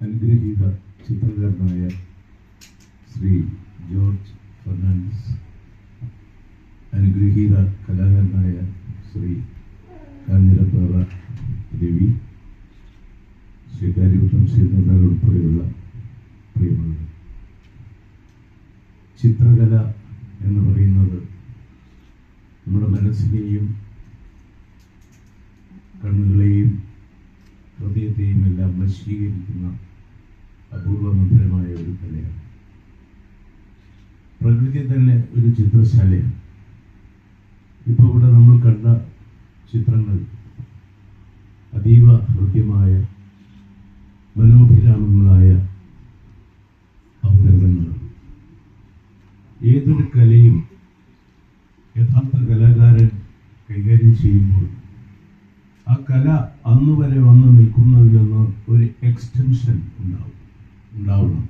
അനുഗ്രഹീത ചിത്രകാരനായ Shri George Fernandez അനുഗ്രഹീത കലാകാരനായ ശ്രീ കാഞ്ഞിരപ്പാറ രവി ശ്രീ കാര്യവട്ടം ശ്രീനാഥൻ ഉൾപ്പെടെയുള്ള പ്രിയമുള്ള ചിത്രകല എന്ന് പറയുന്നത് നമ്മുടെ മനസ്സിനെയും എല്ലാം അപൂർവ മധുരമായ ഒരു കലയാണ്. പ്രകൃതി തന്നെ ഒരു ചിത്രശാലയാണ്. ഇപ്പോൾ ഇവിടെ നമ്മൾ കണ്ട ചിത്രങ്ങൾ അതീവ ഹൃദ്യമായ മനോഭിരാമങ്ങളായ അവതരണങ്ങളാണ്. ഏതൊരു കലയും യഥാർത്ഥ കലാകാരൻ കൈകാര്യം ചെയ്യുമ്പോൾ ആ കല അന്ന് വരെ വന്ന് നിൽക്കുന്നതിൽ നിന്ന് ഒരു എക്സ്റ്റൻഷൻ ഉണ്ടാവും. ഉണ്ടാവണം.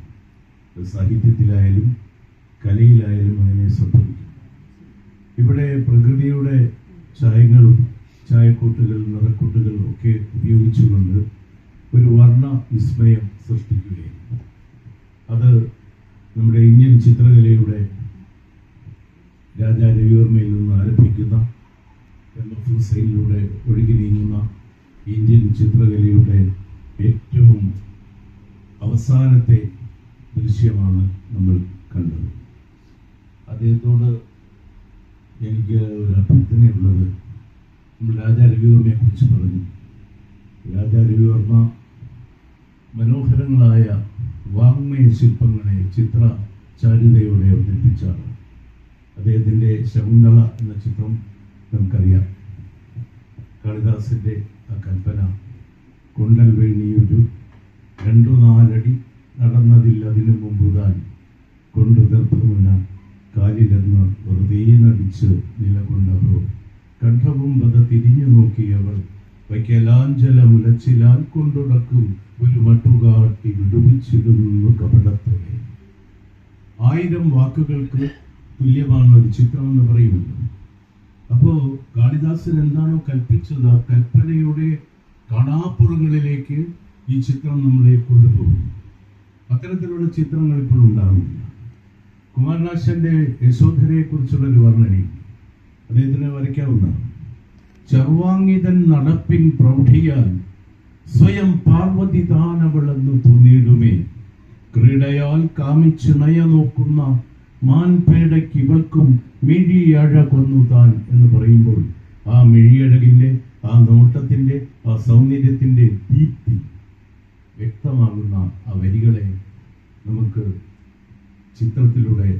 സാഹിത്യത്തിലായാലും കലയിലായാലും അങ്ങനെ സംഭവിക്കും. ഇവിടെ പ്രകൃതിയുടെ ചായങ്ങളും ചായക്കൂട്ടുകൾ നിറക്കൂട്ടുകൾ ഒക്കെ ഉപയോഗിച്ചുകൊണ്ട് ഒരു വർണ വിസ്മയം സൃഷ്ടിക്കുകയാണ്. അത് നമ്മുടെ ഇന്ത്യൻ ചിത്രകലയുടെ രാജാ രവിവർമ്മയിൽ നിന്ന് ആരംഭിക്കുന്ന എം എഫ് ഹുസൈനിലൂടെ ഒഴുകി ഇന്ത്യൻ ചിത്രകലയുടെ ഏറ്റവും അവസാനത്തെ ദൃശ്യമാണ് നമ്മൾ കണ്ടത്. അദ്ദേഹത്തോട് എനിക്ക് ഒരു അഭ്യർത്ഥനയുള്ളത് നമ്മൾ രാജാ രവിവർമ്മയെ കുറിച്ച് പറഞ്ഞു. രാജാ രവിവർമ്മ മനോഹരങ്ങളായ വാങ്മയ ശില്പങ്ങളെ ചിത്ര ചാരുതയോടെ അവതരിപ്പിച്ചാണ്. അദ്ദേഹത്തിന്റെ ശകുന്തള എന്ന ചിത്രം നമുക്കറിയാം. കാളിദാസിന്റെ ആ കൽപ്പന. കൊണ്ടൽ വേണിയൊരു രണ്ടു നാലടി നടന്നതിൽ അതിനു മുമ്പ് താൻ കൊണ്ടു ദർഭമുന കാലിലെന്ന് വെറുതെ നടിച്ച് നിലകൊണ്ടവോ കണ്ഠവും പത തിരിഞ്ഞു നോക്കിയവൾ വയ്ക്കലാഞ്ചലമുലച്ചിലാൽ കൊണ്ടുടക്കും ഒരു മട്ടുകാട്ടി വിടുവിച്ചിടുന്നു കപടത്തോടെ ആയിരം വാക്കുകൾക്ക് തുല്യമാണ് ഒരു ചിത്രം എന്ന് പറയുമല്ലോ. അപ്പോ കാളിദാസൻ എന്താണോ കൽപ്പിച്ചത് ആ കൽപ്പനയുടെ കാണാപ്പുറങ്ങളിലേക്ക് ഈ ചിത്രം നമ്മളെ കൊണ്ടുപോകും. അത്തരത്തിലുള്ള ചിത്രങ്ങൾ ഇപ്പോൾ ഉണ്ടാകുന്നില്ല. കുമാരനാശന്റെ യശോധരയെ കുറിച്ചുള്ള ഒരു വർണനയും അദ്ദേഹത്തിന് വരയ്ക്കാവുന്നതാണ് ചർവാങ്ങിതൻ നടപ്പിൻ പ്രൗഢിയാൽ സ്വയം പാർവതി താനവളെന്ന് തോന്നിയിടുമേ ക്രീഡയാൽ കാമിച്ച് നയ നോക്കുന്ന മാൻപേടയ്ക്ക് ഇവൾക്കും മിഴിയഴ കൊന്നു താൻ എന്ന് പറയുമ്പോൾ ആ മിഴിയഴകിന്റെ ആ നോട്ടത്തിന്റെ ആ സൗന്ദര്യത്തിന്റെ ദീപ്തി വ്യക്തമാകുന്ന ആ വരികളെ നമുക്ക് ചിത്രത്തിലൂടെ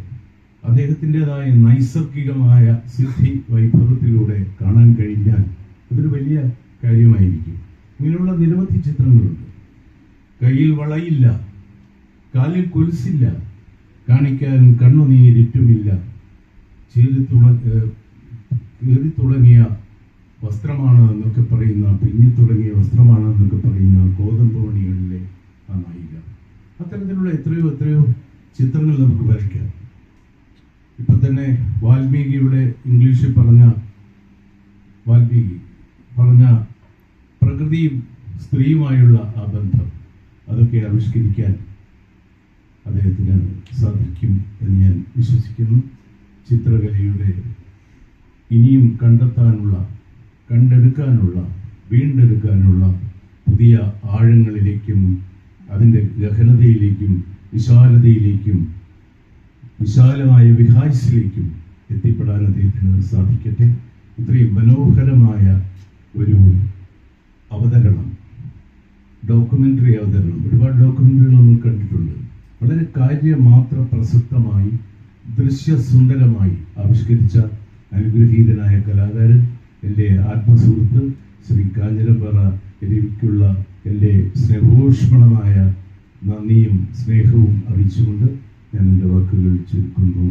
അദ്ദേഹത്തിന്റെതായ നൈസർഗികമായ സിദ്ധി വൈഭവത്തിലൂടെ കാണാൻ കഴിഞ്ഞാൽ അതൊരു വലിയ കാര്യമായിരിക്കും. ഇങ്ങനെയുള്ള നിരവധി ചിത്രങ്ങളുണ്ട്. കയ്യിൽ വളയില്ല കാലിൽ കൊലുസില്ല കാണിക്കാൻ കണ്ണുനീരിറ്റുമില്ല ചീറി തുട കീറി തുടങ്ങിയ വസ്ത്രമാണ് എന്നൊക്കെ പറയുന്ന പിഞ്ഞു തുടങ്ങിയ വസ്ത്രമാണ് എന്നൊക്കെ പറയുന്ന ഗോതമ്പ് മണികളിലെ ആ നായിക. അത്തരത്തിലുള്ള എത്രയോ എത്രയോ ചിത്രങ്ങൾ നമുക്ക് വരയ്ക്കാം. ഇപ്പൊ തന്നെ വാൽമീകിയുടെ ഇംഗ്ലീഷിൽ പറഞ്ഞ വാൽമീകി പറഞ്ഞ പ്രകൃതിയും സ്ത്രീയുമായുള്ള ആ ബന്ധം അതൊക്കെ ആവിഷ്കരിക്കാൻ അദ്ദേഹത്തിന് സാധിക്കും എന്ന് ഞാൻ വിശ്വസിക്കുന്നു. ചിത്രകലയുടെ ഇനിയും കണ്ടെത്താനുള്ള കണ്ടെടുക്കാനുള്ള വീണ്ടെടുക്കാനുള്ള പുതിയ ആഴങ്ങളിലേക്കും അതിന്റെ ഗഹനതയിലേക്കും വിശാലതയിലേക്കും വിശാലമായ വിഹാസിലേക്കും എത്തിപ്പെടാൻ അദ്ദേഹത്തിന് സാധിക്കട്ടെ. ഇത്രയും മനോഹരമായ ഒരു അവതരണം ഡോക്യുമെന്ററി അവതരണം. ഒരുപാട് ഡോക്യുമെന്ററികൾ നമ്മൾ കണ്ടിട്ടുണ്ട്. വളരെ കാര്യമാത്ര പ്രസക്തമായി ദൃശ്യസുന്ദരമായി ആവിഷ്കരിച്ച അനുഗ്രഹീതനായ കലാകാരൻ എന്റെ ആത്മസുഹൃത്ത് ശ്രീ കാഞ്ഞിരപ്പറ രവിക്കുള്ള എന്റെ സ്നേഹോഷ്മളമായ നന്ദിയും സ്നേഹവും അറിയിച്ചുകൊണ്ട് ഞാൻ എന്റെ വാക്കുകൾ ചുരുക്കുന്നു